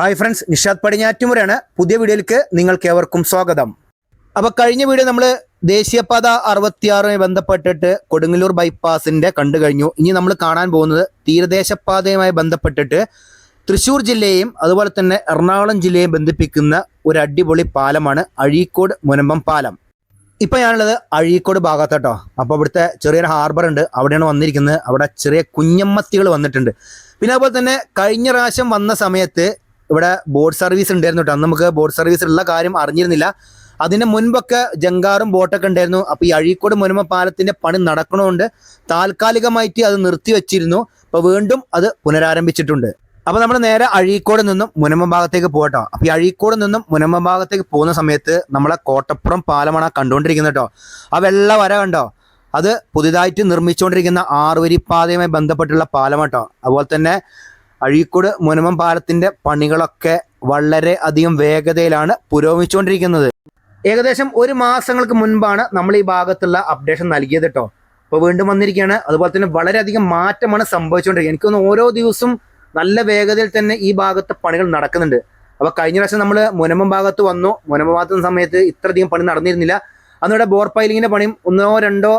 Hi friends Nishad പടിഞ്ഞാറ്റുമുരയാണ് പുതിയ വീഡിയോയിലേക്ക് നിങ്ങൾക്ക് ഏവർക്കും സ്വാഗതം. അപ്പോൾ കഴിഞ്ഞ വീഡിയോ നമ്മൾ ദേശീയപാത അറുപത്തിയാറുമായി ബന്ധപ്പെട്ടിട്ട് കൊടുങ്ങല്ലൂർ ബൈപ്പാസിന്റെ കണ്ടു കഴിഞ്ഞു. ഇനി നമ്മൾ കാണാൻ പോകുന്നത് തീരദേശപാതയുമായി ബന്ധപ്പെട്ടിട്ട് തൃശ്ശൂർ ജില്ലയെയും അതുപോലെ തന്നെ എറണാകുളം ജില്ലയെയും ബന്ധിപ്പിക്കുന്ന ഒരു അടിപൊളി പാലമാണ് അഴീക്കോട് മുനമ്പം പാലം. ഇപ്പൊ ഞാനുള്ളത് അഴീക്കോട് ഭാഗത്തോട്ടോ. അപ്പോൾ ഇവിടുത്തെ ചെറിയൊരു ഹാർബർ ഉണ്ട്. അവിടെയാണ് വന്നിരിക്കുന്നത്. അവിടെ ചെറിയ കുഞ്ഞമ്മത്തികൾ വന്നിട്ടുണ്ട്. പിന്നെ അതുപോലെ തന്നെ കഴിഞ്ഞ പ്രാവശ്യം വന്ന സമയത്ത് ഇവിടെ ബോട്ട് സർവീസ് ഉണ്ടായിരുന്നു കേട്ടോ അന്ന് നമുക്ക് ബോട്ട് സർവീസ് ഉള്ള കാര്യം അറിഞ്ഞിരുന്നില്ല. അതിന് മുൻപൊക്കെ ജങ്കാറും ബോട്ടൊക്കെ ഉണ്ടായിരുന്നു. അപ്പോൾ ഈ അഴീക്കോട് മുനമ പാലത്തിന്റെ പണി നടക്കണോണ്ട് താൽക്കാലികമായിട്ട് അത് നിർത്തിവെച്ചിരുന്നു അപ്പോൾ വീണ്ടും അത് പുനരാരംഭിച്ചിട്ടുണ്ട്. അപ്പോൾ നമ്മൾ നേരെ അഴീക്കോട് നിന്നും മുനമ്പ ഭാഗത്തേക്ക് പോകട്ടോ അപ്പോൾ ഈ അഴീക്കോട് നിന്നും മുനമ്പ ഭാഗത്തേക്ക് പോകുന്ന സമയത്ത് നമ്മളെ കോട്ടപ്പുറം പാലമാണ് കണ്ടുകൊണ്ടിരിക്കുന്നത് കേട്ടോ ആ വെള്ള വര കണ്ടോ? അത് പുതുതായിട്ട് നിർമ്മിച്ചുകൊണ്ടിരിക്കുന്ന ആറുവരിപ്പാതയുമായി ബന്ധപ്പെട്ടുള്ള പാലം കേട്ടോ അതുപോലെ തന്നെ അഴീക്കോട് മുനമം പാലത്തിന്റെ പണികളൊക്കെ വളരെ അധികം വേഗതയിലാണ് പുരോഗമിച്ചുകൊണ്ടിരിക്കുന്നത്. ഏകദേശം ഒരു മാസങ്ങൾക്ക് മുൻപാണ് നമ്മൾ ഈ ഭാഗത്തുള്ള അപ്ഡേഷൻ നൽകിയത് കേട്ടോ അപ്പോൾ വീണ്ടും വന്നിരിക്കുകയാണ്. അതുപോലെ തന്നെ വളരെയധികം മാറ്റമാണ് സംഭവിച്ചുകൊണ്ടിരിക്കുന്നത്. എനിക്കൊന്ന് ഓരോ ദിവസവും നല്ല വേഗതയിൽ തന്നെ ഈ ഭാഗത്തെ പണികൾ നടക്കുന്നുണ്ട്. അപ്പോൾ കഴിഞ്ഞ പ്രാവശ്യം നമ്മൾ മുനമ്പം ഭാഗത്ത് വന്നു. മുനമ്പ ഭാഗത്ത് സമയത്ത് ഇത്രയധികം പണി നടന്നിരുന്നില്ല. അന്നിവിടെ ബോർ പൈലിങ്ങിന്റെ പണിയും ഒന്നോ രണ്ടോ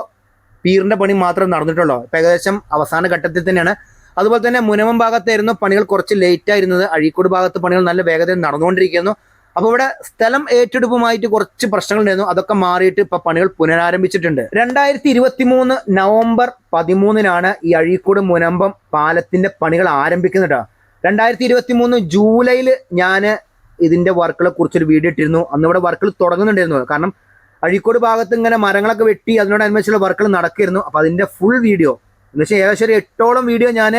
പീറിന്റെ പണി മാത്രം നടന്നിട്ടുള്ളൂ. ഇപ്പം ഏകദേശം അവസാന ഘട്ടത്തിൽ തന്നെയാണ്. അതുപോലെ തന്നെ മുനമം ഭാഗത്തായിരുന്നു പണികൾ കുറച്ച് ലേറ്റ് ആയിരുന്നത്. അഴീക്കോട് ഭാഗത്ത് പണികൾ നല്ല വേഗതയിൽ നടന്നുകൊണ്ടിരിക്കുന്നു. അപ്പോൾ ഇവിടെ സ്ഥലം ഏറ്റെടുപ്പുമായിട്ട് കുറച്ച് പ്രശ്നങ്ങളുണ്ടായിരുന്നു. അതൊക്കെ മാറിയിട്ട് ഇപ്പൊ പണികൾ പുനരാരംഭിച്ചിട്ടുണ്ട്. രണ്ടായിരത്തി ഇരുപത്തി മൂന്ന് നവംബർ പതിമൂന്നിനാണ് ഈ അഴീക്കോട് മുനമ്പം പാലത്തിന്റെ പണികൾ ആരംഭിക്കുന്നത് കേട്ടോ രണ്ടായിരത്തി ഇരുപത്തി മൂന്ന് ജൂലൈയിൽ ഞാൻ ഇതിന്റെ വർക്കുകളെ കുറിച്ചൊരു വീഡിയോ ഇട്ടിരുന്നു. അന്ന് ഇവിടെ വർക്കുകൾ തുടങ്ങുന്നുണ്ടായിരുന്നു. കാരണം അഴീക്കോട് ഭാഗത്ത് ഇങ്ങനെ മരങ്ങളൊക്കെ വെട്ടി അതിനോട് അതിനോടനുബന്ധിച്ചുള്ള വർക്കുകൾ നടക്കായിരുന്നു അപ്പൊ അതിന്റെ ഫുൾ വീഡിയോ എന്ന് വെച്ചാൽ ഏകദേശം ഒരു എട്ടോളം വീഡിയോ ഞാൻ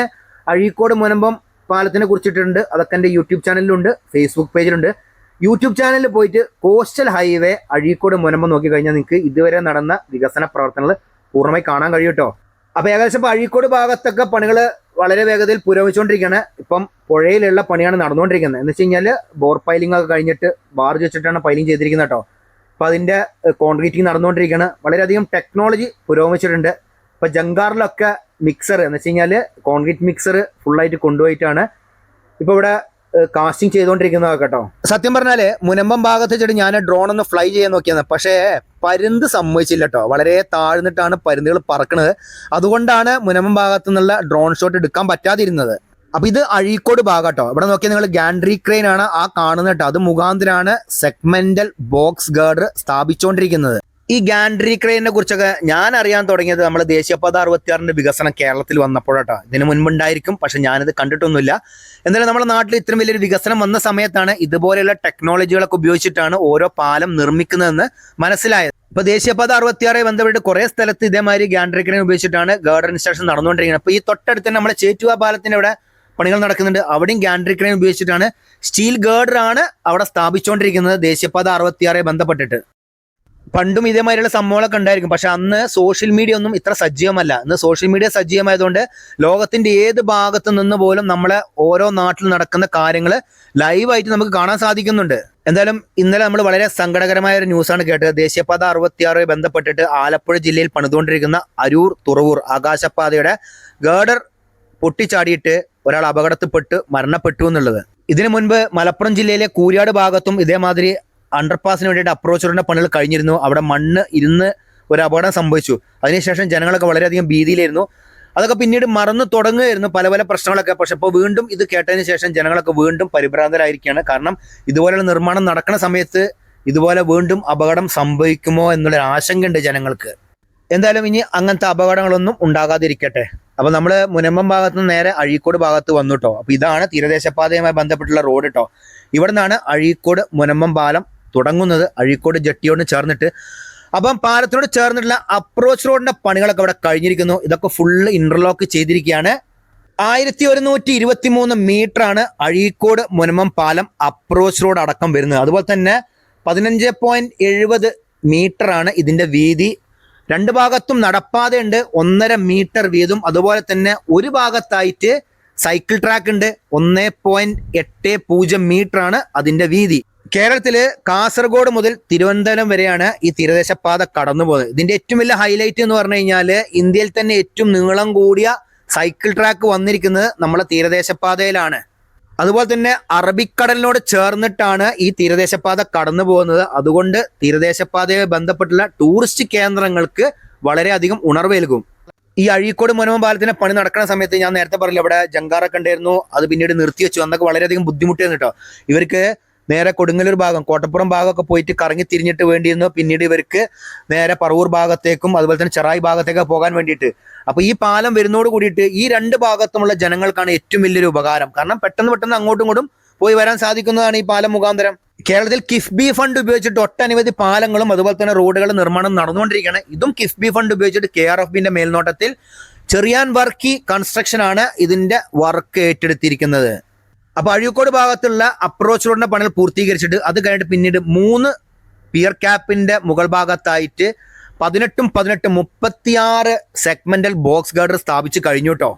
അഴീക്കോട് മുനമ്പം പാലത്തിനെ കുറിച്ചിട്ടുണ്ട് അതൊക്കെ എന്റെ യൂട്യൂബ് ചാനലിലുണ്ട് ഫേസ്ബുക്ക് പേജിലുണ്ട് യൂട്യൂബ് ചാനലിൽ പോയിട്ട് കോസ്റ്റൽ ഹൈവേ അഴീക്കോട് മുനമ്പം നോക്കി കഴിഞ്ഞാൽ നിങ്ങൾക്ക് ഇതുവരെ നടന്ന വികസന പ്രവർത്തനങ്ങൾ പൂർണമായി കാണാൻ കഴിയും കേട്ടോ അപ്പോൾ ഏകദേശം ഇപ്പോൾ അഴീക്കോട് ഭാഗത്തൊക്കെ പണികൾ വളരെ വേഗത്തിൽ പുരോഗമിച്ചുകൊണ്ടിരിക്കുകയാണ് ഇപ്പം പുഴയിലുള്ള പണിയാണ് നടന്നുകൊണ്ടിരിക്കുന്നത്. എന്ന് വെച്ച് കഴിഞ്ഞാൽ ബോർ പൈലിംഗ് ഒക്കെ കഴിഞ്ഞിട്ട് ബാർജ് വെച്ചിട്ടാണ് പൈലിംഗ് ചെയ്തിരിക്കുന്നത് കേട്ടോ അപ്പോൾ അതിന്റെ കോൺക്രീറ്റിംഗ് നടന്നുകൊണ്ടിരിക്കുകയാണ്. വളരെയധികം ടെക്നോളജി പുരോഗമിച്ചിട്ടുണ്ട്. ഇപ്പോൾ ജങ്കാറിലൊക്കെ മിക്സർ എന്ന് വെച്ച് കഴിഞ്ഞാൽ കോൺക്രീറ്റ് മിക്സർ ഫുള്ളായിട്ട് കൊണ്ടുപോയിട്ടാണ്. ഇപ്പൊ ഇവിടെ കാസ്റ്റിംഗ് ചെയ്തുകൊണ്ടിരിക്കുന്നത് കേട്ടോ. സത്യം പറഞ്ഞാൽ മുനമ്പം ഭാഗത്ത് വെച്ചിട്ട് ഞാൻ ഡ്രോൺ ഒന്ന് ഫ്ലൈ ചെയ്യാൻ നോക്കിയത്. പക്ഷേ പരുന്ത് സമ്മതിച്ചില്ല കേട്ടോ. വളരെ താഴ്ന്നിട്ടാണ് പരുന്തുകൾ പറക്കുന്നത് അതുകൊണ്ടാണ് മുനമ്പം ഭാഗത്ത് നിന്നുള്ള ഡ്രോൺ ഷോട്ട് എടുക്കാൻ പറ്റാതിരുന്നത്. അപ്പൊ ഇത് അഴീക്കോട് ഭാഗം കേട്ടോ. ഇവിടെ നോക്കിയാൽ നിങ്ങൾ ഗാൻഡ്രി ക്രെയിൻ ആണ് ആ കാണുന്നത് കേട്ടോ. അത് മുഖാന്തരാണ് സെഗ്മെന്റൽ ബോക്സ് ഗാർഡ് സ്ഥാപിച്ചുകൊണ്ടിരിക്കുന്നത് ഈ ഗാൻഡ്രി ക്രെയിനെ കുറിച്ചൊക്കെ ഞാൻ അറിയാൻ തുടങ്ങിയത് നമ്മുടെ ദേശീയപാത അറുപത്തിയാറിന്റെ വികസനം കേരളത്തിൽ വന്നപ്പോഴാട്ടോ. ഇതിന് മുൻപുണ്ടായിരിക്കും പക്ഷെ ഞാനിത് കണ്ടിട്ടൊന്നുമില്ല. എന്തായാലും നമ്മുടെ നാട്ടിൽ ഇത്രയും വലിയൊരു വികസനം വന്ന സമയത്താണ് ഇതുപോലെയുള്ള ടെക്നോളജികളൊക്കെ ഉപയോഗിച്ചിട്ടാണ് ഓരോ പാലം നിർമ്മിക്കുന്നതെന്ന് മനസ്സിലായത്. ഇപ്പൊ ദേശീയപാത അറുപത്തിയാറെ ബന്ധപ്പെട്ട് കുറെ സ്ഥലത്ത് ഇതേമാതിരി ഗാൻഡ്രി ക്രെയിൻ ഉപയോഗിച്ചിട്ടാണ് ഗാർഡൻ ഇൻസ്ട്രക്ഷൻ നടന്നുകൊണ്ടിരിക്കുന്നത്. അപ്പൊ ഈ തൊട്ടടുത്ത് തന്നെ നമ്മുടെ ചേറ്റുവ പാലത്തിന്റെ അവിടെ പണികൾ നടക്കുന്നുണ്ട്. അവിടെയും ഗാൻഡ്രി ക്രെയിൻ ഉപയോഗിച്ചിട്ടാണ് സ്റ്റീൽ ഗേർഡർ ആണ് അവിടെ സ്ഥാപിച്ചുകൊണ്ടിരിക്കുന്നത് ദേശീയപാത അറുപത്തിയാറെ ബന്ധപ്പെട്ടിട്ട്. പണ്ടും ഇതേമാതിരിയുള്ള സംഭവങ്ങളൊക്കെ ഉണ്ടായിരിക്കും. പക്ഷെ അന്ന് സോഷ്യൽ മീഡിയ ഒന്നും ഇത്ര സജീവമല്ല. ഇന്ന് സോഷ്യൽ മീഡിയ സജീവമായതുകൊണ്ട് ലോകത്തിന്റെ ഏത് ഭാഗത്ത് നിന്ന് പോലും നമ്മളെ ഓരോ നാട്ടിൽ നടക്കുന്ന കാര്യങ്ങൾ ലൈവായിട്ട് നമുക്ക് കാണാൻ സാധിക്കുന്നുണ്ട്. എന്തായാലും ഇന്നലെ നമ്മൾ വളരെ സങ്കടകരമായ ഒരു ന്യൂസാണ് കേട്ടത്. ദേശീയപാത അറുപത്തിയാറ് ബന്ധപ്പെട്ടിട്ട് ആലപ്പുഴ ജില്ലയിൽ പണിതുകൊണ്ടിരിക്കുന്ന അരൂർ തുറവൂർ ആകാശപാതയുടെ ഗേഡർ പൊട്ടിച്ചാടിയിട്ട് ഒരാൾ അപകടത്തിൽപ്പെട്ട് മരണപ്പെട്ടു എന്നുള്ളത്. ഇതിനു മുൻപ് മലപ്പുറം ജില്ലയിലെ കൂരിയാട് ഭാഗത്തും ഇതേമാതിരി അണ്ടർപാസിന് വേണ്ടിയിട്ട് അപ്രോച്ച് റോഡിന്റെ പണികൾ കഴിഞ്ഞിരുന്നു. അവിടെ മണ്ണ് ഇരുന്ന് ഒരു അപകടം സംഭവിച്ചു. അതിനുശേഷം ജനങ്ങളൊക്കെ വളരെയധികം ഭീതിയിലായിരുന്നു. അതൊക്കെ പിന്നീട് മറന്നു തുടങ്ങുകയായിരുന്നു പല പല പ്രശ്നങ്ങളൊക്കെ. പക്ഷെ ഇപ്പോൾ വീണ്ടും ഇത് കേട്ടതിന് ശേഷം ജനങ്ങളൊക്കെ വീണ്ടും പരിഭ്രാന്തരായിരിക്കുകയാണ്. കാരണം ഇതുപോലെയുള്ള നിർമ്മാണം നടക്കുന്ന സമയത്ത് ഇതുപോലെ വീണ്ടും അപകടം സംഭവിക്കുമോ എന്നുള്ളൊരു ആശങ്കയുണ്ട് ജനങ്ങൾക്ക്. എന്തായാലും ഇനി അങ്ങനത്തെ അപകടങ്ങളൊന്നും ഉണ്ടാകാതിരിക്കട്ടെ. അപ്പൊ നമ്മൾ മുനമ്പം ഭാഗത്ത് നിന്ന് നേരെ അഴീക്കോട് ഭാഗത്ത് വന്നു കേട്ടോ അപ്പൊ ഇതാണ് തീരദേശപാതയുമായി ബന്ധപ്പെട്ടുള്ള റോഡ് കേട്ടോ ഇവിടെ നിന്നാണ് അഴീക്കോട് മുനമ്പം പാലം തുടങ്ങുന്നത് അഴീക്കോട് ജട്ടിയോട് ചേർന്നിട്ട്. അപ്പം പാലത്തിനോട് ചേർന്നിട്ടുള്ള അപ്രോച്ച് റോഡിന്റെ പണികളൊക്കെ അവിടെ കഴിഞ്ഞിരിക്കുന്നു. ഇതൊക്കെ ഫുള്ള് ഇന്റർലോക്ക് ചെയ്തിരിക്കുകയാണ്. ആയിരത്തി ഒരുന്നൂറ്റി ഇരുപത്തി മൂന്ന് മീറ്റർ ആണ് അഴീക്കോട് മുനമം പാലം അപ്രോച്ച് റോഡ് അടക്കം വരുന്നത്. അതുപോലെ തന്നെ പതിനഞ്ച് പോയിന്റ് എഴുപത് മീറ്റർ ആണ് ഇതിന്റെ വീതി. രണ്ട് ഭാഗത്തും നടപ്പാതയുണ്ട്. ഒന്നര മീറ്റർ വീതും. അതുപോലെ തന്നെ ഒരു ഭാഗത്തായിട്ട് സൈക്കിൾ ട്രാക്ക് ഉണ്ട്. ഒന്നേ പോയിന്റ് എട്ട് പൂജ്യം മീറ്റർ ആണ് അതിന്റെ വീതി. കേരളത്തിൽ കാസർഗോഡ് മുതൽ തിരുവനന്തപുരം വരെയാണ് ഈ തീരദേശപാത കടന്നു പോകുന്നത്. ഇതിന്റെ ഏറ്റവും വലിയ ഹൈലൈറ്റ് എന്ന് പറഞ്ഞു കഴിഞ്ഞാൽ ഇന്ത്യയിൽ തന്നെ ഏറ്റവും നീളം കൂടിയ സൈക്കിൾ ട്രാക്ക് വന്നിരിക്കുന്നത് നമ്മളെ തീരദേശപാതയിലാണ്. അതുപോലെ തന്നെ അറബിക്കടലിനോട് ചേർന്നിട്ടാണ് ഈ തീരദേശപാത കടന്നു പോകുന്നത്. അതുകൊണ്ട് തീരദേശപാതയെ ബന്ധപ്പെട്ടുള്ള ടൂറിസ്റ്റ് കേന്ദ്രങ്ങൾക്ക് വളരെയധികം ഉണർവേൽക്കും ഈ അഴീക്കോട് മുനമ്പ പാലത്തിന്റെ പണി നടക്കുന്ന സമയത്ത് ഞാൻ നേരത്തെ പറഞ്ഞില്ല ഇവിടെ ജങ്കാറൊക്കെ ഉണ്ടായിരുന്നു അത് പിന്നീട് നിർത്തിവെച്ചു. അന്നൊക്കെ വളരെയധികം ബുദ്ധിമുട്ടായിരുന്നു കേട്ടോ. ഇവർക്ക് നേരെ കൊടുങ്ങല്ലൂർ ഭാഗം കോട്ടപ്പുറം ഭാഗമൊക്കെ പോയിട്ട് കറങ്ങി തിരിഞ്ഞിട്ട് വേണ്ടിയിരുന്നു. പിന്നീട് ഇവർക്ക് നേരെ പറവൂർ ഭാഗത്തേക്കും അതുപോലെ തന്നെ ചെറായി ഭാഗത്തേക്ക് പോകാൻ വേണ്ടിയിട്ട്. അപ്പൊ ഈ പാലം വരുന്നതോട് കൂടിയിട്ട് ഈ രണ്ട് ഭാഗത്തുമുള്ള ജനങ്ങൾക്കാണ് ഏറ്റവും വലിയൊരു ഉപകാരം. കാരണം പെട്ടെന്ന് പെട്ടെന്ന് അങ്ങോട്ടും ഇങ്ങോട്ടും പോയി വരാൻ സാധിക്കുന്നതാണ് ഈ പാലം മുഖാന്തരം. കേരളത്തിൽ കിഫ്ബി ഫണ്ട് ഉപയോഗിച്ചിട്ട് ഒട്ടനവധി പാലങ്ങളും അതുപോലെ തന്നെ റോഡുകളും നിർമ്മാണം നടന്നുകൊണ്ടിരിക്കുകയാണ്. ഇതും കിഫ്ബി ഫണ്ട് ഉപയോഗിച്ചിട്ട് കെ ആർ എഫ് ബിന്റെ മേൽനോട്ടത്തിൽ ചെറിയാൻ വർക്കി കൺസ്ട്രക്ഷൻ ആണ് ഇതിന്റെ വർക്ക് ഏറ്റെടുത്തിരിക്കുന്നത്. അപ്പൊ അഴീക്കോട് ഭാഗത്തുള്ള അപ്രോച്ച് റോഡിന്റെ പണികൾ പൂർത്തീകരിച്ചിട്ട് അത് കഴിഞ്ഞിട്ട് പിന്നീട് മൂന്ന് പിയർ ക്യാപ്പിന്റെ മുകൾ ഭാഗത്തായിട്ട് പതിനെട്ടും പതിനെട്ടും മുപ്പത്തിയാറ് സെഗ്മെന്റൽ ബോക്സ് ഗാർഡർ സ്ഥാപിച്ച് കഴിഞ്ഞു കേട്ടോ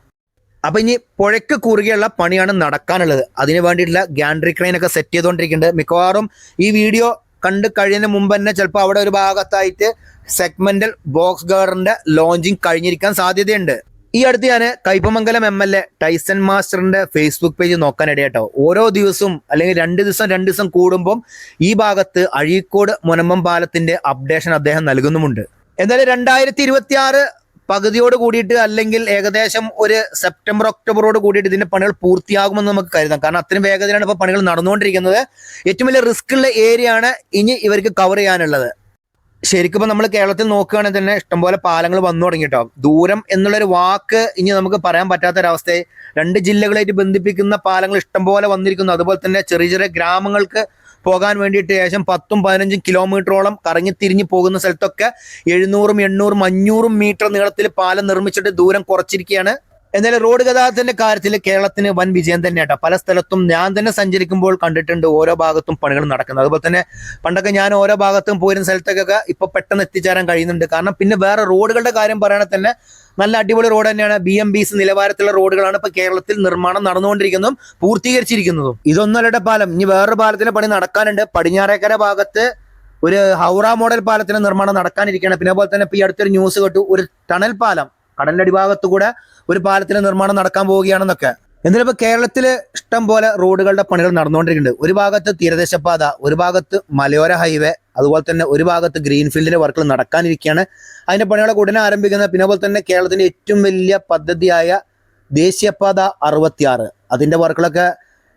അപ്പൊ ഇനി പുഴയ്ക്ക് കുറുകെയുള്ള പണിയാണ് നടക്കാനുള്ളത്. അതിന് വേണ്ടിയിട്ടുള്ള ഗ്യാൻഡ്രി ക്രെയിൻ ഒക്കെ സെറ്റ് ചെയ്തുകൊണ്ടിരിക്കുന്നുണ്ട് മിക്കവാറും ഈ വീഡിയോ കണ്ട് കഴിയുന്നതിന് മുമ്പ് തന്നെ ചിലപ്പോൾ അവിടെ ഒരു ഭാഗത്തായിട്ട് സെഗ്മെന്റൽ ബോക്സ് ഗാർഡറിന്റെ ലോഞ്ചിങ് കഴിഞ്ഞിരിക്കാൻ സാധ്യതയുണ്ട്. ഈ അടുത്ത് ഞാൻ Kaipamangalam M L A Tyson മാസ്റ്ററിന്റെ Facebook page നോക്കാൻ ഇടയാട്ടോ ഓരോ ദിവസവും അല്ലെങ്കിൽ രണ്ട് ദിവസം രണ്ട് ദിവസം കൂടുമ്പം ഈ ഭാഗത്ത് അഴീക്കോട് മുനമ്പം പാലത്തിന്റെ അപ്ഡേഷൻ അദ്ദേഹം നൽകുന്നുമുണ്ട്. എന്തായാലും രണ്ടായിരത്തി ഇരുപത്തി ആറ് പകുതിയോട് കൂടിയിട്ട് അല്ലെങ്കിൽ ഏകദേശം ഒരു സെപ്റ്റംബർ ഒക്ടോബറോട് കൂടിയിട്ട് ഇതിന്റെ പണികൾ പൂർത്തിയാകുമെന്ന് നമുക്ക് കരുതാം. കാരണം അത്രയും വേഗതയിലാണ് ഇപ്പോൾ പണികൾ നടന്നുകൊണ്ടിരിക്കുന്നത്. ഏറ്റവും വലിയ റിസ്ക് ഉള്ള ഏരിയ ആണ് ഇനി ഇവർക്ക് കവർ ചെയ്യാനുള്ളത്. ശരിക്കും നമ്മൾ കേരളത്തിൽ നോക്കുകയാണെങ്കിൽ തന്നെ ഇഷ്ടംപോലെ പാലങ്ങൾ വന്നു തുടങ്ങിയിട്ടോ. ദൂരം എന്നുള്ളൊരു വാക്ക് ഇനി നമുക്ക് പറയാൻ പറ്റാത്തൊരവസ്ഥയെ രണ്ട് ജില്ലകളായിട്ട് ബന്ധിപ്പിക്കുന്ന പാലങ്ങൾ ഇഷ്ടംപോലെ വന്നിരിക്കുന്നു. അതുപോലെ തന്നെ ചെറിയ ചെറിയ ഗ്രാമങ്ങൾക്ക് പോകാൻ വേണ്ടിയിട്ട് ഏകദേശം പത്തും പതിനഞ്ചും കിലോമീറ്ററോളം കറങ്ങി തിരിഞ്ഞ് പോകുന്ന സ്ഥലത്തൊക്കെ എഴുന്നൂറും എണ്ണൂറും അഞ്ഞൂറും മീറ്റർ നീളത്തിൽ പാലം നിർമ്മിച്ചിട്ട് ദൂരം കുറച്ചിരിക്കുകയാണ്. എന്നാലും റോഡ് ഗതാഗതത്തിന്റെ കാര്യത്തിൽ കേരളത്തിന് വൻ വിജയം തന്നെയാട്ടോ. പല സ്ഥലത്തും ഞാൻ തന്നെ സഞ്ചരിക്കുമ്പോൾ കണ്ടിട്ടുണ്ട് ഓരോ ഭാഗത്തും പണികൾ നടക്കുന്നത്. അതുപോലെ തന്നെ പണ്ടൊക്കെ ഞാൻ ഓരോ ഭാഗത്തും പോയിരുന്ന സ്ഥലത്തേക്കൊക്കെ ഇപ്പൊ പെട്ടെന്ന് എത്തിച്ചേരാൻ കഴിയുന്നുണ്ട്. കാരണം പിന്നെ വേറെ റോഡുകളുടെ കാര്യം പറയുകയാണെങ്കിൽ തന്നെ നല്ല അടിപൊളി റോഡ് തന്നെയാണ്. ബി എം ബി സി നിലവാരത്തിലുള്ള റോഡുകളാണ് ഇപ്പൊ കേരളത്തിൽ നിർമ്മാണം നടന്നുകൊണ്ടിരിക്കുന്നതും പൂർത്തീകരിച്ചിരിക്കുന്നതും. ഇതൊന്നല്ലടെ പാലം. ഇനി വേറൊരു പാലത്തിന്റെ പണി നടക്കാനുണ്ട്. പടിഞ്ഞാറേക്കര ഭാഗത്ത് ഒരു ഹൗറ മോഡൽ പാലത്തിന്റെ നിർമ്മാണം നടക്കാനിരിക്കുകയാണ്. പിന്നെ അതുപോലെ തന്നെ ഇപ്പൊ ഈ അടുത്തൊരു ന്യൂസ് കേട്ടു. ഒരു ടണൽ പാലം കടലിന്റെ അടിഭാഗത്തു കൂടെ ഒരു പാലത്തിന്റെ നിർമ്മാണം നടക്കാൻ പോവുകയാണെന്നൊക്കെ. എന്നാലും ഇപ്പൊ കേരളത്തിൽ ഇഷ്ടം പോലെ റോഡുകളുടെ പണികൾ നടന്നുകൊണ്ടിരിക്കുന്നുണ്ട്. ഒരു ഭാഗത്ത് തീരദേശപാത ഒരു ഭാഗത്ത് മലയോര ഹൈവേ അതുപോലെ തന്നെ ഒരു ഭാഗത്ത് ഗ്രീൻഫീൽഡിന്റെ വർക്കുകൾ നടക്കാനിരിക്കുകയാണ്. അതിന്റെ പണികളൊക്കെ ഉടനെ ആരംഭിക്കുന്നത് പിന്നെ അതുപോലെ തന്നെ കേരളത്തിന്റെ ഏറ്റവും വലിയ പദ്ധതിയായ ദേശീയപാത അറുപത്തിയാറ്. അതിന്റെ വർക്കുകളൊക്കെ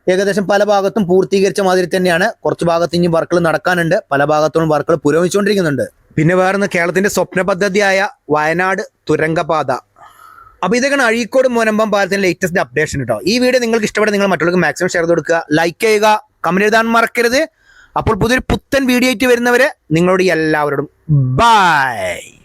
ഏകദേശം പല ഭാഗത്തും പൂർത്തീകരിച്ച മാതിരി തന്നെയാണ്. കുറച്ച് ഭാഗത്ത് ഇനി വർക്കുകൾ നടക്കാനുണ്ട്. പല ഭാഗത്തോളം വർക്കുകൾ പുരോഗമിച്ചുകൊണ്ടിരിക്കുന്നുണ്ട്. പിന്നെ വേറെ കേരളത്തിന്റെ സ്വപ്ന പദ്ധതിയായ വയനാട് തുരങ്കപാത. അപ്പൊ ഇതൊക്കെയാണ് അഴീക്കോട് മോനമ്പം പാലത്തിന്റെ ലേറ്റസ്റ്റ് അപ്ഡേഷൻ കേട്ടോ ഈ വീഡിയോ നിങ്ങൾക്ക് ഇഷ്ടപ്പെട്ട നിങ്ങൾ മറ്റുള്ളവർക്ക് മാക്സിമം ഷെയർ കൊടുക്കുക ലൈക്ക് ചെയ്യുക കമന്റ് എഴുതാൻ മറക്കരുത്. അപ്പോൾ പുതിയൊരു പുത്തൻ വീഡിയോ ആയിട്ട് വരുന്നവരെ നിങ്ങളോട് എല്ലാവരോടും ബൈ